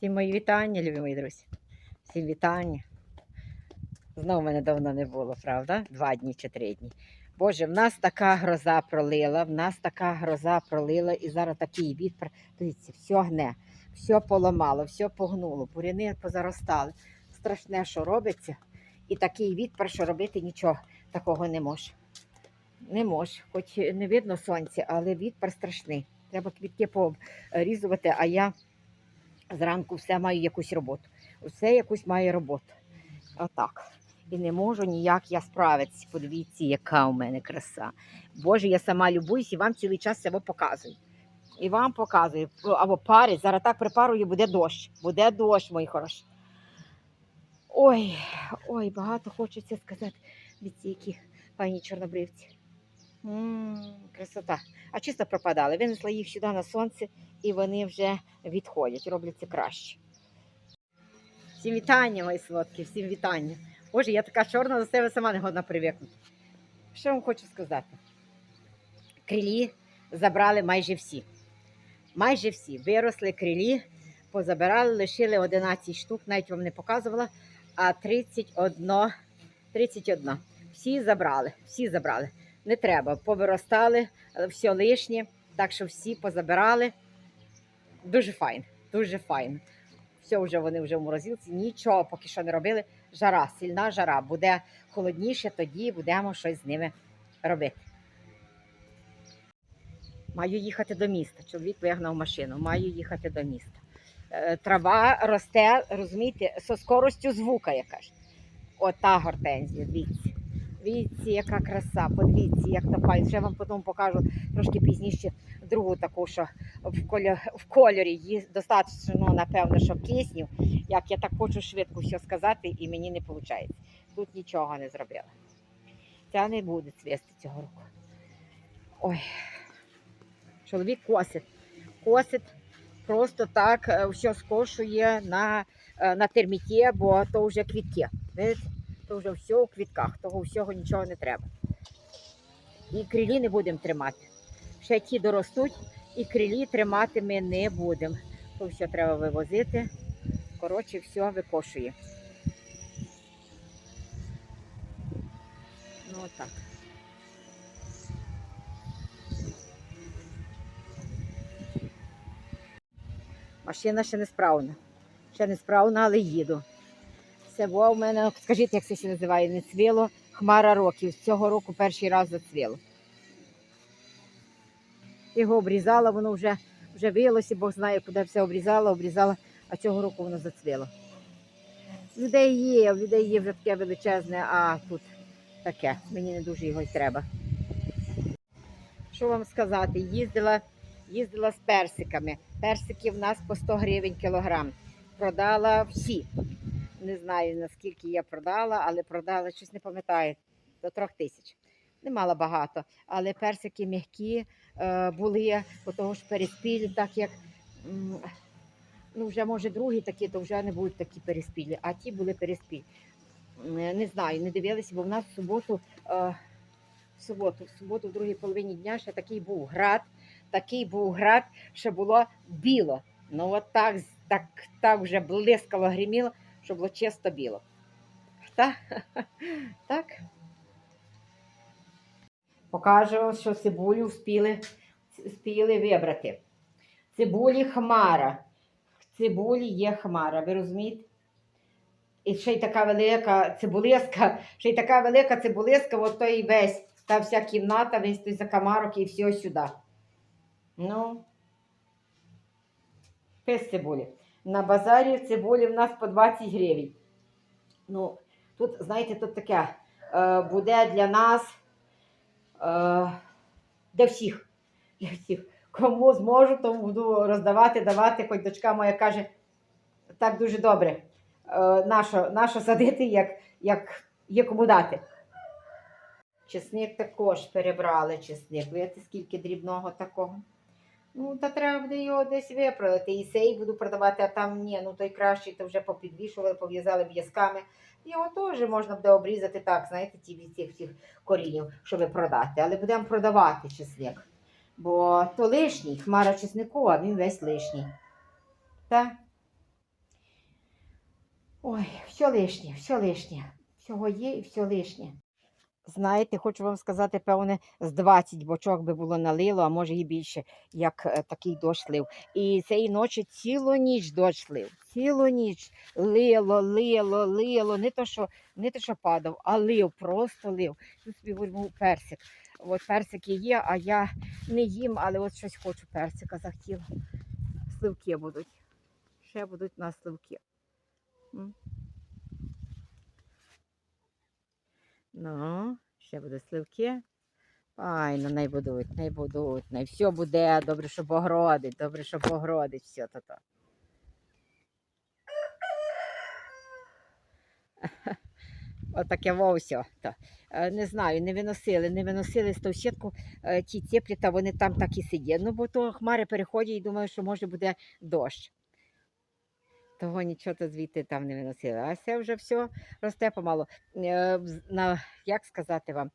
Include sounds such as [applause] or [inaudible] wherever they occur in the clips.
Всім мої вітання, любі мої друзі. Всім вітання. Знову мене давно не було, правда? Два дні чи три дні. Боже, в нас така гроза пролила, в нас така гроза пролила, і зараз такий вітер. Дивіться, все гне, все поламало, все погнуло, буряни позаростали. Страшне, що робиться. І такий відпер, що робити нічого такого не може. Не може. Хоч не видно сонця, але відпер страшний. Треба квітки порізувати, а я зранку все маю якусь роботу. Все якусь має роботу. Отак. І не можу ніяк я справитися. Подивіться, яка у мене краса. Боже, я сама любуюсь і вам цілий час себе показую. І вам показую. Або парить, зараз так припарую, буде дощ. Буде дощ, мої хороші. Ой, ой, багато хочеться сказати. Дивіться, які пані чорнобривці. Красота. А чисто пропадали. Винесла їх сюди на сонце, і вони вже відходять, робляться краще. Всім вітання, мої солодкі, всім вітання. Боже, я така чорна до себе сама не годна привикнути. Що вам хочу сказати? Крилі забрали майже всі. Майже всі. Виросли крилі, позабирали, лишили 11 штук, навіть вам не показувала, а 31, 31. Всі забрали, всі забрали. Не треба, повиростали, е, все лишнє, так що всі позабирали. Дуже файно, дуже файно. Все вже вони вже в морозилці, нічого поки що не робили. Жара, сильна жара. Буде холодніше, тоді будемо щось з ними робити. Маю їхати до міста. Чоловік вигнав машину, маю їхати до міста. Е, Трава росте, розумієте, со скоростю звука якась. Ота гортензія, дивіться. Дивіться, яка краса, подивіться, як то. Ще вам потім покажу трошки пізніше другу таку, що в, кольорі, в кольорі її достатньо, напевно, що киснів. Як я так хочу швидко все сказати, і мені не виходить. Тут нічого не зробила. Ця не буде цвісти цього року. Ой. Чоловік косить. Косить просто так, е, все скошує на, е, на терміті, бо то вже квітки. Видите? То вже все у квітках, того всього нічого не треба. І крилі не будемо тримати. Ще ті доростуть, і крилі тримати ми не будемо. То все треба вивозити. Коротше, все викошує. Ну отак. Машина ще не справна. Ще не справна, але їду. Це було в мене, скажіть, як це ще називає, не цвіло, хмара років. Цього року перший раз зацвіло. Його обрізала, воно вже, вже виялося, Бог знає, куди все обрізала, обрізала, а цього року воно зацвіло. Людей є, в людей є вже таке величезне, а тут таке. Мені не дуже його й треба. Що вам сказати? Їздила, їздила з персиками. Персики в нас по 100 гривень кілограм. Продала всі. Не знаю наскільки я продала, але продала щось не пам'ятаю, до трьох тисяч. Не мала багато, але персики м'які е, були, бо того ж переспілі, так як ну вже може другі такі, то вже не будуть такі переспілі, а ті були переспілі. Не знаю, не дивилися, бо в нас в суботу, е, в суботу, в суботу, в другій половині дня ще такий був град, такий був град, що було біло. Ну от так, так, так вже блискало, гриміло, що було чисто біло. Так? [laughs] так. Покажу, що цибулю вспіли, вспіли вибрати. Цибулі хмара. В цибулі є хмара, ви розумієте? І ще й така велика цибулиска, ще й така велика цибулиска, от той весь, та вся кімната, весь той закамарок і все сюди. Ну, пес цибулі. На базарі цибулі в нас по 20 гривень. Ну, тут, знаєте, тут таке е, буде для нас е, для всіх. Для всіх. Кому зможу, тому буду роздавати, давати. Хоч дочка моя каже, так дуже добре. Е, нащо, нащо садити, як, як є кому дати. Чесник також перебрали чесник. Видите, скільки дрібного такого. Ну, та треба буде його десь виправити. І сей буду продавати, а там ні, ну той кращий, то вже попідвішували, пов'язали в'язками. Його теж можна буде обрізати так, знаєте, ті від цих всіх корінів, щоб продати. Але будемо продавати чесник. Бо то лишній, хмара чеснику, а він весь лишній. Так? Ой, все лишнє, все лишнє. Всього є і все лишнє. Знаєте, хочу вам сказати, певне, з 20 бочок би було налило, а може і більше, як е, такий дощ лив. І цієї ночі цілу ніч дощ лив. Цілу ніч лило, лило, лило. Не то, що, не то, що падав, а лив, просто лив. Тут собі візьму персик. От персики є, а я не їм, але от щось хочу персика захотіла. Сливки будуть. Ще будуть у нас сливки. М. Ну, ще будуть сливки. Файно, не будуть, не будуть, не все буде, добре, що погродить, добре, що погродить, все то то. [laughs] Отаке во все. То. Е, Не знаю, не виносили, не виносили з ту сітку е, ті теплі, та вони там так і сидять. Ну, бо то хмари переходять і думаю, що може буде дощ. Того нічого звідти там не виносили. А це вже все росте помалу. Е, На, як сказати вам?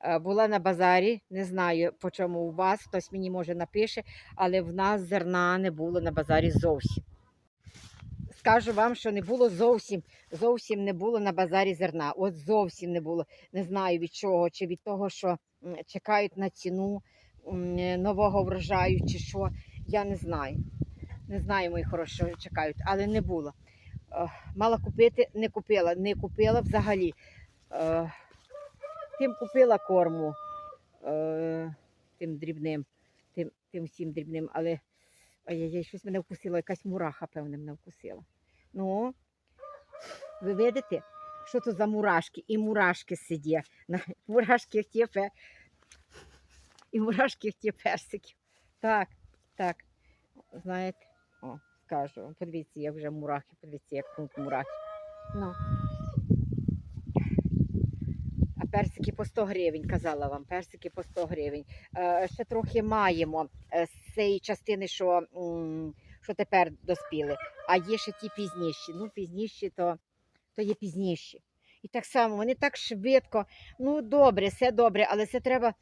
Е, Була на базарі, не знаю по чому у вас, хтось мені може напише, але в нас зерна не було на базарі зовсім. Скажу вам, що не було зовсім, зовсім не було на базарі зерна. От зовсім не було. Не знаю від чого, чи від того, що чекають на ціну нового врожаю, чи що. Я не знаю. Не знаю, мої хороші, що чекають, але не було. Е, Мала купити, не купила, не купила взагалі. Е, Тим купила корму, е, тим дрібним, тим, тим всім дрібним, але ай-яй, щось мене вкусило, якась мураха, певне, мене вкусила. Ну, ви видите, що то за мурашки? І мурашки. На мурашки пе... І мурашки в ті персиків. Так, так. Знаєте, скажу, подивіться, як вже мурахи, подивіться, як тут мурахи. Ну. А персики по 100 гривень, казала вам, персики по 100 гривень. Е, ще трохи маємо е, з цієї частини, що, що тепер доспіли. А є ще ті пізніші. Ну, пізніші, то, то є пізніші. І так само, вони так швидко. Ну, добре, все добре, але це треба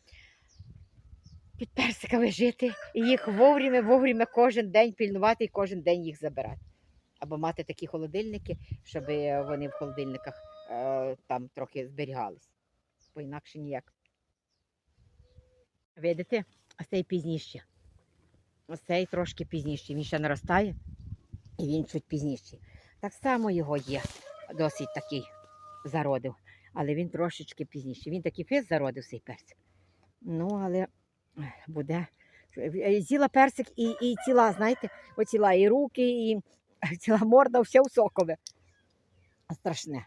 під персиками жити і їх вовремя, вовремя кожен день пільнувати і кожен день їх забирати. Або мати такі холодильники, щоб вони в холодильниках е, там трохи зберігались. Бо інакше ніяк. Видите, а цей пізніше. Ось цей трошки пізніше. Він ще наростає і він чуть пізніший. Так само його є досить такий зародив, але він трошечки пізніше. Він такий фіз зародив цей персик. Ну, але буде. Е, З'їла персик і, і ціла, знаєте, оціла і руки, і [laughs] ціла морда, все в сокове. Страшне.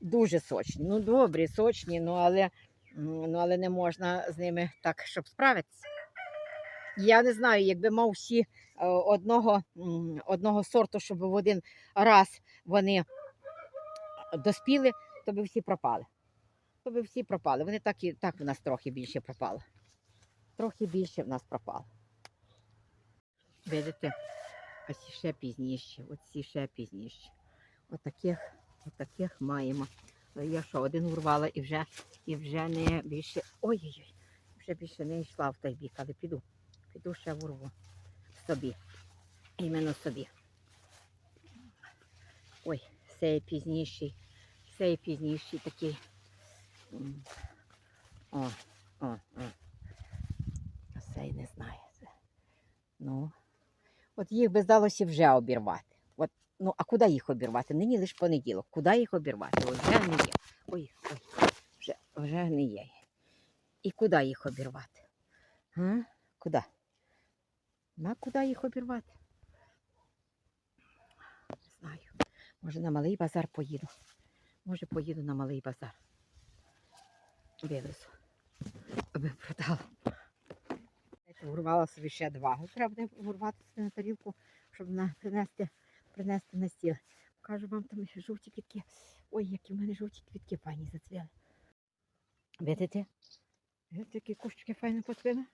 Дуже сочні. Ну, добрі, сочні, ну але, ну, але не можна з ними так, щоб справитися. Я не знаю, якби мав всі е, одного, одного сорту, щоб в один раз вони доспіли, то би всі пропали. То би всі пропали. Вони так і так в нас трохи більше пропали. Трохи більше в нас пропало. Видите, а ці ще пізніші, оці ще пізніші. Отаких, отаких маємо. Але Я що, один урвала і вже, і вже не більше. Ой-ой-ой, вже більше не йшла в той бік, але піду. Піду ще урву собі. Іменно собі. Ой, цей пізніший, цей пізніший такий. О, о, о. А цей не знаю. Це. Ну, от їх би здалося вже обірвати. От, ну, а куди їх обірвати? Нині лише понеділок. Куди їх обірвати? От вже не є. Ой, ой, вже, вже не є. І куди їх обірвати? А? Куди? На куди їх обірвати? Не знаю. Може на малий базар поїду. Може поїду на малий базар. Вивезу. Аби продала. Урвала собі ще два. Треба буде урвати собі на тарілку, щоб на, принести, принести на стіл. Кажу вам там жовті квітки. Ой, які в мене жовті квітки файні зацвіли. Видите? Які кущики файно поцвіли?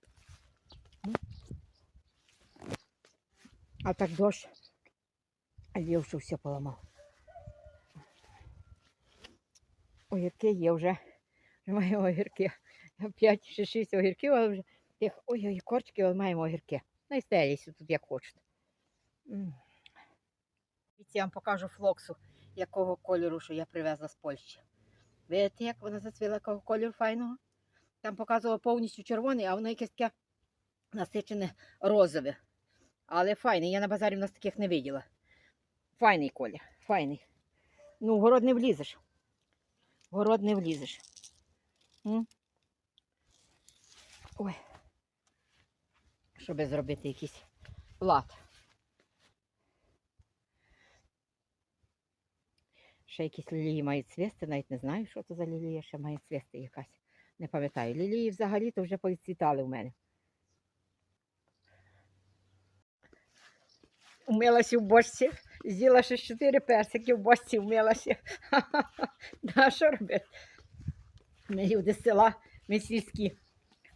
А так дощ. А Лів, що все поламав. Огірки є вже. Вже маємо огірки. 5 чи 6 огірків, але вже тих ой-ой, корчки, але маємо огірки. Ну і Найстеліся тут як хочете. М. Я вам покажу флоксу. якого кольору, що я привезла з Польщі. Видите, як вона зацвіла якого кольору файного? Там показувала повністю червоний, а воно якесь таке насичене розове. Але файний, я на базарі в нас таких не виділа. Файний колір, файний. Ну, в город не влізеш. В город не влізеш. М? Ой. Щоб зробити якийсь лад. Ще якісь лілії мають цвісти, навіть не знаю, що це за лілія, ще має цвісти якась. Не пам'ятаю. Лілії взагалі то вже повідцвітали у мене. Умилася в бочці, з'їла ще чотири персики в бочці, вмилася. [laughs] Да, що робити? Ми люди з села, ми сільські.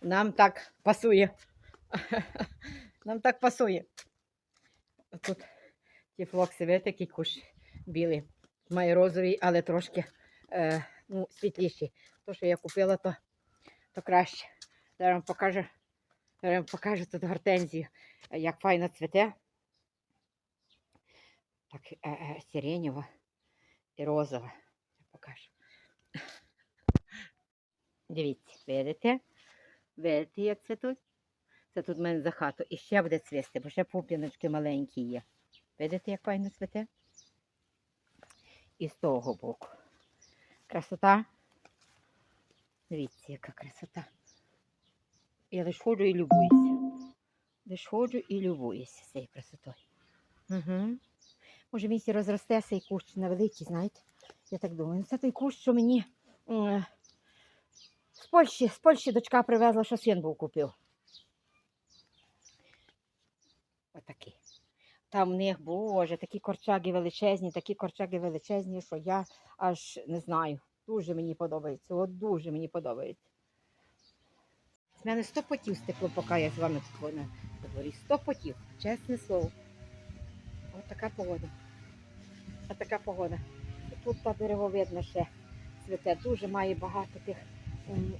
Нам так пасує. [laughs] Нам так пасує. Тут ті флокси, видите, який кущ білий. Має розовий, але трошки е, ну, світліший. То, що я купила, то, то краще. Зараз вам покажу, зараз вам покажу тут гортензію, як файно цвіте. Так, е, е, сиренєва і розова. Я покажу. Дивіться, видите? Видите, як цвітуть? Це тут в мене за хату. І ще буде цвісти, бо ще пуп'яночки маленькі є. Видите, як файно цвіте? І з того боку. Красота. Дивіться, яка красота. Я лиш ходжу і любуюся. Лиш ходжу і любуюся цією красотою. Угу. Може, він сі розросте цей кущ на великий, знаєте? Я так думаю. Це той кущ, що мені з Польщі, з Польщі дочка привезла, що син був купив. Отакий. Там в них, боже, такі корчаги величезні, такі корчаги величезні, що я аж не знаю. Дуже мені подобається. От дуже мені подобається. З мене сто потів стекло, поки я з вами тут на дворі. Сто потів, чесне слово. Ось така погода. Ось така погода. Тут та деревовидна ще цвіте. Дуже має багато тих м,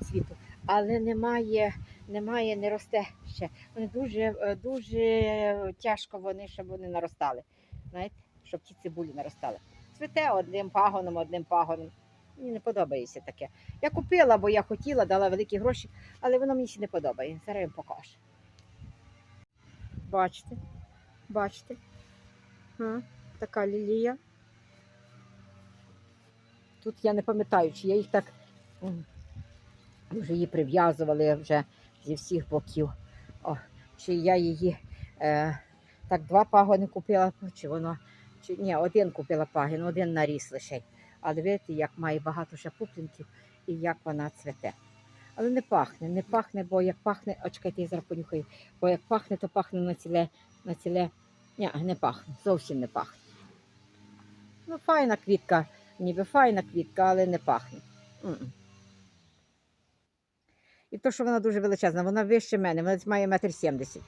цвіту, але немає, немає, не росте ще. Вони дуже, е, дуже тяжко вони, щоб вони наростали. Знаєте, щоб ті цибулі наростали. Цвіте одним пагоном, одним пагоном. Мені не подобається таке. Я купила, бо я хотіла, дала великі гроші, але воно мені ще не подобає. Зараз я вам покажу. Бачите? Бачите? А, така лілія. Тут я не пам'ятаю, чи я їх так вже її прив'язували вже зі всіх боків. О, чи я її е, так два пагони купила, чи воно. Чи, ні, один купила пагін, один наріс лише. Але видите, як має багато ще пуплінків і як вона цвете. Але не пахне, не пахне, бо як пахне, о, чекайте, я зараз понюхаю, бо як пахне, то пахне на ціле, на ціле. Ні, не пахне, зовсім не пахне. Ну, файна квітка, ніби файна квітка, але не пахне. М-м. І то, що вона дуже величезна, вона вище мене, вона має метр сімдесят.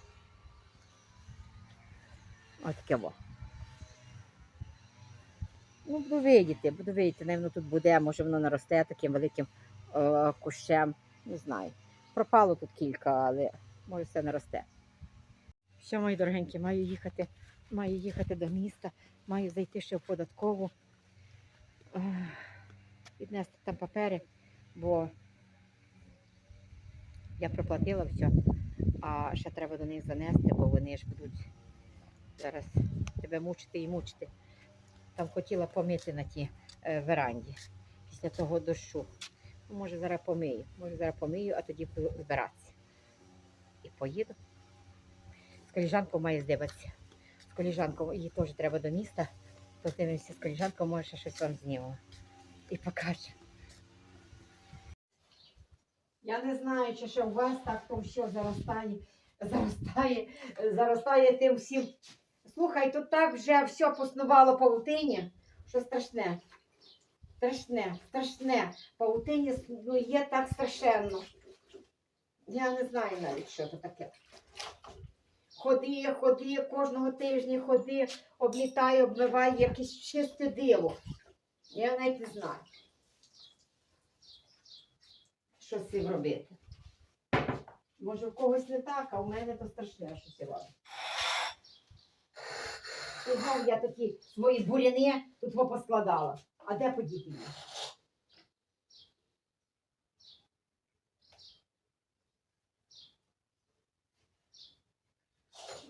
Ось таке во. Ну, буду видіти, буду видіти, навіть тут буде, може воно наросте таким великим е, кущем. Не знаю. Пропало тут кілька, але може все наросте. Що, мої дорогенькі, маю їхати, маю їхати до міста, маю зайти ще в податкову, е, віднести там папери, бо я проплатила все, а ще треба до них занести, бо вони ж будуть зараз тебе мучити і мучити. Там хотіла помити на тій е, веранді після того дощу. Ну, може, зараз помию. Може, зараз помию, а тоді збиратися. І поїду. З коліжанкою має здиватися. З коліжанкою їй теж треба до міста. То дивимося з коліжанкою, може ще щось вам знімемо. І покаже. Я не знаю, чи ще у вас так то все заростає, заростає, заростає тим всім. Слухай, тут так вже все поснувало павутині, що страшне. Страшне, страшне. Павутині ну, є так страшенно. Я не знаю навіть, що це таке. Ходи, ходи, кожного тижня ходи, облітає, обмиває якесь чисте диво. Я навіть не знаю. Що з цим робити? Може, в когось не так, а в мене то страшне, що це робить. І знов я такі свої буряни тут поскладала. А де подіти?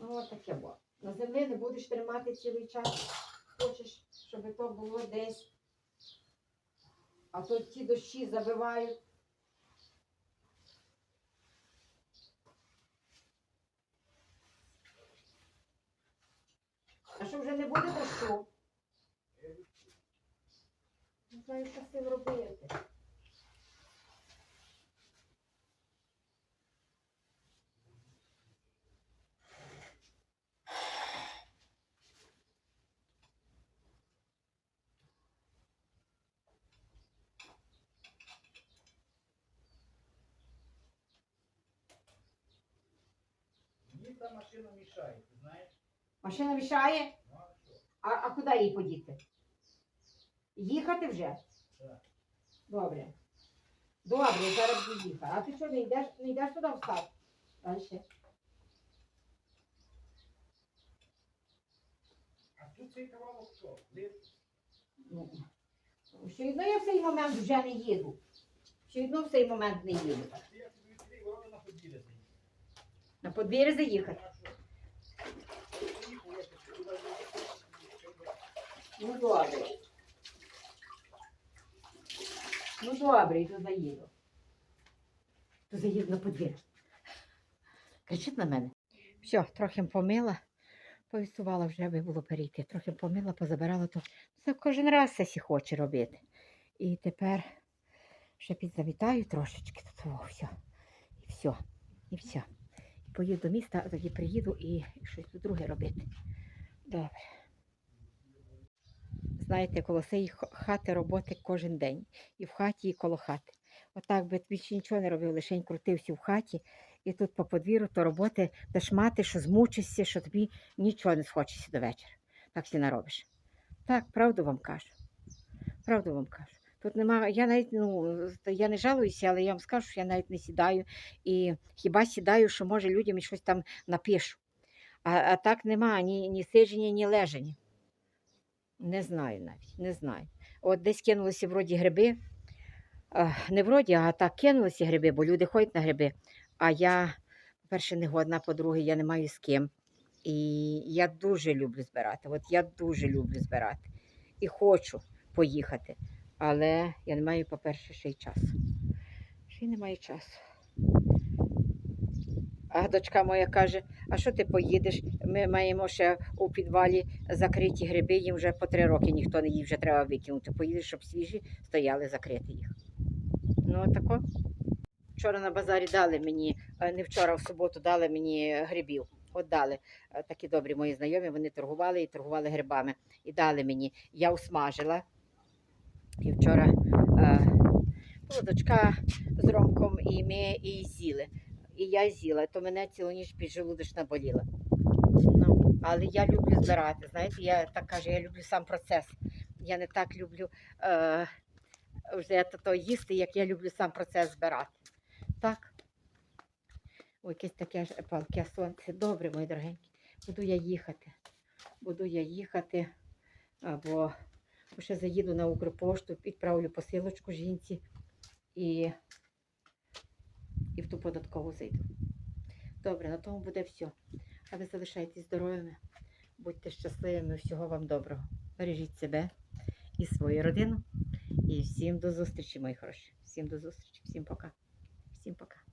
Ну, от таке було. На землі не будеш тримати цілий час. Хочеш, щоб то було десь. А то ті дощі забивають. А що вже не буде дощу? Не знаю, що з цим робити. Мені та машина мішає, ти знаєш? Машина мішає? А? А, куди їй подіти? Їхати вже? Добре. Добре, зараз буду їхати. А ти що, не йдеш, не йдеш туди встати? Далі. А тут цей кавалок що? Ну, Ще одно я в цей момент вже не їду. Ще одно в цей момент не їду. На подвір'я заїхати. А що? Поїхав, я ще туди заїхав. Ну добре. Ну добре, і заїду. То заїду на подвір'я. Кричить на мене. Все, трохи помила, повісувала вже, аби було перейти. Трохи помила, позабирала то. Це кожен раз сесі хоче робити. І тепер ще підзавітаю трошечки тут. О, все. І все. І все. І поїду до міста, а тоді приїду і щось друге робити. Добре. Знаєте, коло цієї хати роботи кожен день. І в хаті, і коло хати. Отак би більше нічого не робив, лише крутився в хаті, і тут по подвір'ю, то роботи будеш мати, що змучишся, що тобі нічого не схочеться до вечора. Так си наробиш. Так, правду вам кажу. Правду вам кажу. Тут нема, я навіть ну, я не жалуюся, але я вам скажу, що я навіть не сідаю. І хіба сідаю, що може людям щось там напишу. А, а так нема ні, ні сидження, ні леження. Не знаю навіть, не знаю. От десь кинулися вроді гриби. Не вроді, а так кинулися гриби, бо люди ходять на гриби. А я, по-перше, не годна, по-друге, я не маю з ким. І я дуже люблю збирати. От я дуже люблю збирати. І хочу поїхати. Але я не маю, по-перше, ще й часу. Ще й не маю часу. А дочка моя каже: а що ти поїдеш? Ми маємо ще у підвалі закриті гриби, їм вже по три роки ніхто не їв, вже треба викинути. Поїдеш, щоб свіжі стояли закрити їх. Ну, тако. Вчора на базарі дали мені, е, не вчора, в суботу дали мені грибів. От дали Е, такі добрі мої знайомі, вони торгували і торгували грибами. І дали мені. Я усмажила. І вчора е, була дочка з Ромком, і ми і з'їли. І я з'їла, то мене цілу ніч піджелудочна боліла. Ну, але я люблю збирати. Знаєте, я так кажу, я люблю сам процес. Я не так люблю е, вже то, то їсти, як я люблю сам процес збирати. Так. Ой, якесь таке ж палке сонце. Добре, мої дорогенькі. Буду я їхати. Буду я їхати, або ще заїду на Укрпошту, відправлю посилочку жінці і, і в ту податкову зайду. Добре, на тому буде все. А ви залишайтесь здоровими, будьте щасливими, всього вам доброго. Бережіть себе і свою родину. І всім до зустрічі, мої хороші. Всім до зустрічі, всім пока. Всім пока.